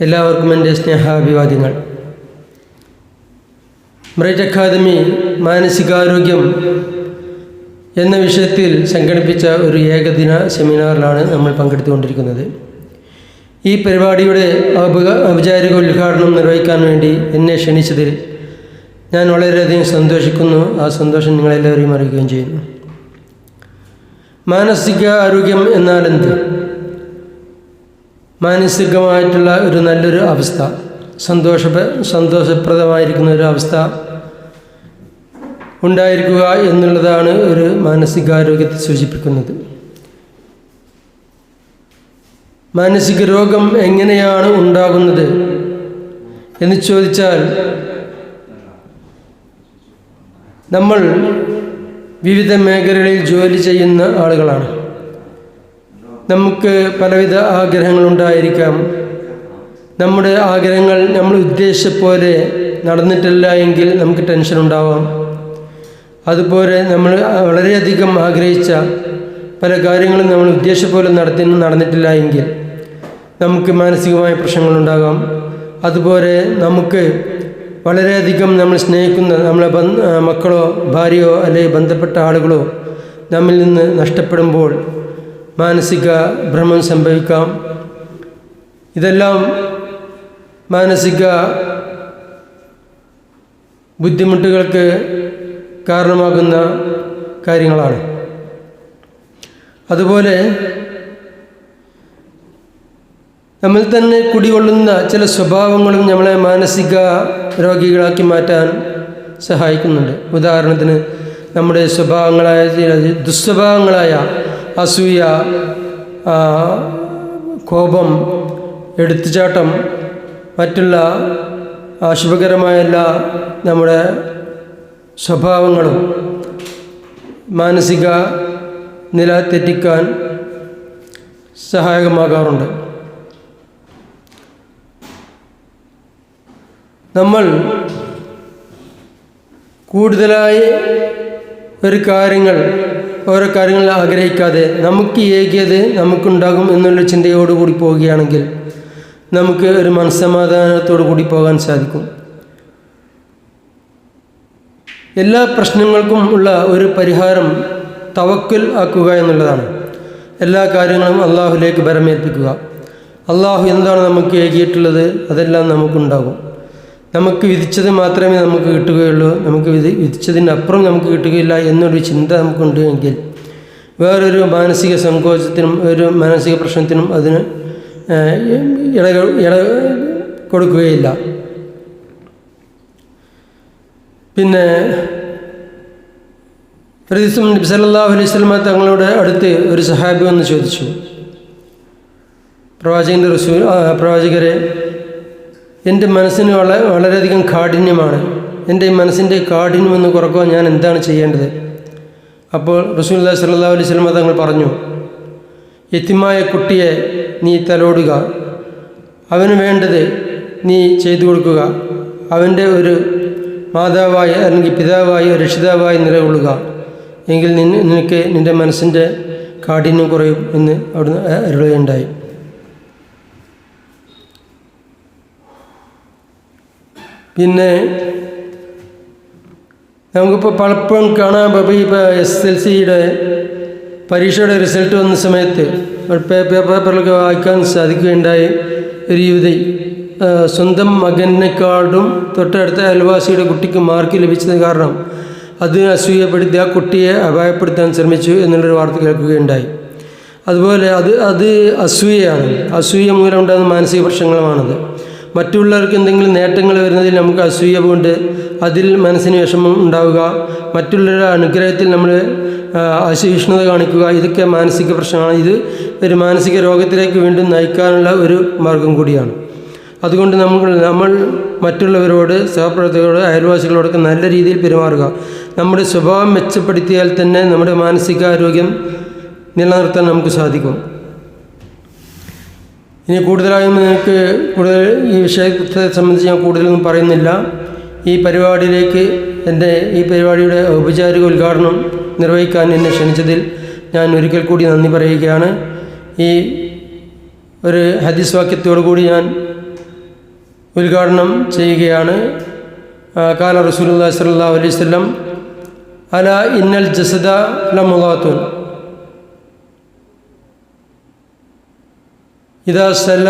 എല്ലാവർക്കും എന്റെ സ്നേഹാഭിവാദ്യങ്ങൾ. Bright academy മാനസികാരോഗ്യം എന്ന വിഷയത്തിൽ സംഘടിപ്പിച്ച ഒരു ഏകദിന സെമിനാറിലാണ് നമ്മൾ പങ്കെടുത്തുകൊണ്ടിരിക്കുന്നത്. ഈ പരിപാടിയുടെ ഔപചാരിക ഉദ്ഘാടനം നിർവഹിക്കാൻ വേണ്ടി എന്നെ ക്ഷണിച്ചതിൽ ഞാൻ വളരെയധികം സന്തോഷിക്കുന്നു. ആ സന്തോഷം നിങ്ങളെല്ലാവരെയും അറിയിക്കുകയും ചെയ്യുന്നു. മാനസിക ആരോഗ്യം എന്നാൽ എന്ത്? മാനസികമായിട്ടുള്ള ഒരു നല്ലൊരു അവസ്ഥ. സന്തോഷ സന്തോഷപ്രദമായിരിക്കുന്ന ഒരു അവസ്ഥ ഉണ്ടായിരിക്കുക എന്നുള്ളതാണ് ഒരു മാനസികാരോഗ്യത്തെ സൂചിപ്പിക്കുന്നത്. മാനസിക രോഗം എങ്ങനെയാണ് ഉണ്ടാകുന്നത് എന്ന് ചോദിച്ചാൽ നമ്മൾ വിവിധ മേഖലകളിൽ ജോലി ചെയ്യുന്ന ആളുകളാണ്. നമുക്ക് പലവിധ ആഗ്രഹങ്ങളുണ്ടായിരിക്കാം. നമ്മുടെ ആഗ്രഹങ്ങൾ നമ്മൾ ഉദ്ദേശിച്ച പോലെ നടന്നിട്ടില്ല എങ്കിൽ നമുക്ക് ടെൻഷൻ ഉണ്ടാവാം. അതുപോലെ നമ്മൾ വളരെയധികം ആഗ്രഹിച്ച പല കാര്യങ്ങളും നമ്മൾ ഉദ്ദേശിച്ച പോലെ നടത്തി നടന്നിട്ടില്ല എങ്കിൽ നമുക്ക് മാനസികമായ പ്രശ്നങ്ങളുണ്ടാകാം. അതുപോലെ നമുക്ക് വളരെയധികം നമ്മൾ സ്നേഹിക്കുന്ന നമ്മളെ മക്കളോ ഭാര്യയോ അല്ലെങ്കിൽ ബന്ധപ്പെട്ട ആളുകളോ നമ്മിൽ നിന്ന് നഷ്ടപ്പെടുമ്പോൾ മാനസിക ഭ്രമം സംഭവിക്കാം. ഇതെല്ലാം മാനസിക ബുദ്ധിമുട്ടുകൾക്ക് കാരണമാകുന്ന കാര്യങ്ങളാണ്. അതുപോലെ നമ്മൾ തന്നെ കുടികൊള്ളുന്ന ചില സ്വഭാവങ്ങളും നമ്മളെ മാനസിക രോഗികളാക്കി മാറ്റാൻ സഹായിക്കുന്നുണ്ട്. ഉദാഹരണത്തിന് നമ്മുടെ സ്വഭാവങ്ങളായ ചില ദുസ്വഭാവങ്ങളായ അസൂയ കോപം എടുത്തുചാട്ടം മറ്റുള്ള അശുഭകരമായ എല്ലാ നമ്മുടെ സ്വഭാവങ്ങളും മാനസിക നില തെറ്റിക്കാൻ സഹായകമാകാറുണ്ട്. നമ്മൾ കൂടുതലായി ഒരു കാര്യങ്ങൾ ഓരോ കാര്യങ്ങൾ ആഗ്രഹിക്കാതെ നമുക്ക് ഏകിയത് നമുക്കുണ്ടാകും എന്നുള്ള ചിന്തയോടുകൂടി പോവുകയാണെങ്കിൽ നമുക്ക് ഒരു മനസ്സമാധാനത്തോടു കൂടി പോകാൻ സാധിക്കും. എല്ലാ പ്രശ്നങ്ങൾക്കും ഉള്ള ഒരു പരിഹാരം തവക്കൽ ആക്കുക എന്നുള്ളതാണ്. എല്ലാ കാര്യങ്ങളും അള്ളാഹുലേക്ക് ഭരമേൽപ്പിക്കുക. അള്ളാഹു എന്താണ് നമുക്ക് ഏകിയിട്ടുള്ളത്? അതെല്ലാം നമുക്കുണ്ടാകും. നമുക്ക് വിധിച്ചത് മാത്രമേ നമുക്ക് കിട്ടുകയുള്ളൂ. നമുക്ക് വിധി വിധിച്ചതിനപ്പുറം നമുക്ക് കിട്ടുകയില്ല എന്നൊരു ചിന്ത നമുക്കുണ്ട് എങ്കിൽ വേറൊരു മാനസിക സങ്കോചത്തിനും ഒരു മാനസിക പ്രശ്നത്തിനും അതിന് ഇട ഇട കൊടുക്കുകയില്ല. പിന്നെ ഒരു ദിവസം നബി അലൈഹി സ്വലമ തങ്ങളുടെ അടുത്ത് ഒരു സഹാബി വന്ന് ചോദിച്ചു. പ്രവാചകന്റെ റസൂൽ പ്രവാചകരെ എന്റെ മനസ്സിന് വളരെ വളരെയധികം കാഠിന്യമാണ്. എന്റെ മനസ്സിന്റെ കാഠിന്യം ഒന്ന് കുറക്കുവാൻ ഞാൻ എന്താണ് ചെയ്യേണ്ടത്? അപ്പോൾ റസൂൽ സല്ലാ അലൈഹി സ്വലമ തങ്ങൾ പറഞ്ഞു യത്തിമായ കുട്ടിയെ നീ തലോടുക. അവന് വേണ്ടത് നീ ചെയ്തു കൊടുക്കുക. അവന്റെ ഒരു മാതാവായി അല്ലെങ്കിൽ പിതാവായി രക്ഷിതാവായി നിലകൊള്ളുക. എങ്കിൽ നിനക്ക് നിന്റെ മനസ്സിന്റെ കാഠിന്യം കുറയും എന്ന് അവിടുന്ന് അരുളുകയുണ്ടായി പിന്നെ നമുക്കിപ്പോൾ പലപ്പോഴും കാണാൻ ഇപ്പോൾ ഇപ്പോൾ എസ് എൽ സിയുടെ പരീക്ഷയുടെ റിസൾട്ട് വന്ന സമയത്ത് പേപ്പറിലൊക്കെ വായിക്കാൻ സാധിക്കുകയുണ്ടായി. ഒരു യുവതി സ്വന്തം മകനെക്കാളും തൊട്ടടുത്ത അയൽവാസിയുടെ കുട്ടിക്ക് മാർക്ക് ലഭിച്ചത് കാരണം അത് അസൂയപ്പെടുത്തി ആ കുട്ടിയെ അപായപ്പെടുത്താൻ ശ്രമിച്ചു എന്നുള്ളൊരു വാർത്ത കേൾക്കുകയുണ്ടായി. അതുപോലെ അത് അത് അസൂയയാണ്. അസൂയ മൂലം ഉണ്ടാകുന്ന മാനസിക പ്രശ്നങ്ങളുമാണത്. മറ്റുള്ളവർക്ക് എന്തെങ്കിലും നേട്ടങ്ങൾ വരുന്നതിൽ നമുക്ക് അസൂയ അതിൽ മനസ്സിന് വിഷമം ഉണ്ടാവുക. മറ്റുള്ളവരുടെ അനുഗ്രഹത്തിൽ നമ്മൾ അസഹിഷ്ണുത കാണിക്കുക. ഇതൊക്കെ മാനസിക പ്രശ്നമാണ് ഇത് ഒരു മാനസിക രോഗത്തിലേക്ക് വീണ്ടും നയിക്കാനുള്ള ഒരു മാർഗം കൂടിയാണ്. അതുകൊണ്ട് നമ്മൾ നമ്മൾ മറ്റുള്ളവരോട് സഹപ്രവർത്തകരോട് അയൽവാസികളോടൊക്കെ നല്ല രീതിയിൽ പെരുമാറുക. നമ്മുടെ സ്വഭാവം മെച്ചപ്പെടുത്തിയാൽ തന്നെ നമ്മുടെ മാനസികാരോഗ്യം നിലനിർത്താൻ നമുക്ക് സാധിക്കും. ഇനി കൂടുതലായൊന്നും നിങ്ങൾക്ക് കൂടുതൽ ഈ വിഷയത്തെ സംബന്ധിച്ച് ഞാൻ കൂടുതലൊന്നും പറയുന്നില്ല. ഈ പരിപാടിയിലേക്ക് എന്റെ ഈ പരിപാടിയുടെ ഔപചാരിക ഉദ്ഘാടനം നിർവഹിക്കാൻ എന്നെ ക്ഷണിച്ചതിൽ ഞാൻ ഒരിക്കൽ കൂടി നന്ദി പറയുകയാണ്. ഈ ഒരു ഹദീസ് വാക്യത്തോടു കൂടി ഞാൻ ഉദ്ഘാടനം ചെയ്യുകയാണ്. കാല റസൂൽ സ്വല്ലല്ലാഹു അലൈഹി വസല്ലം അല ഇന്നൽ ജസദ ലമുളാത്തുൻ ഇതാ സല്ല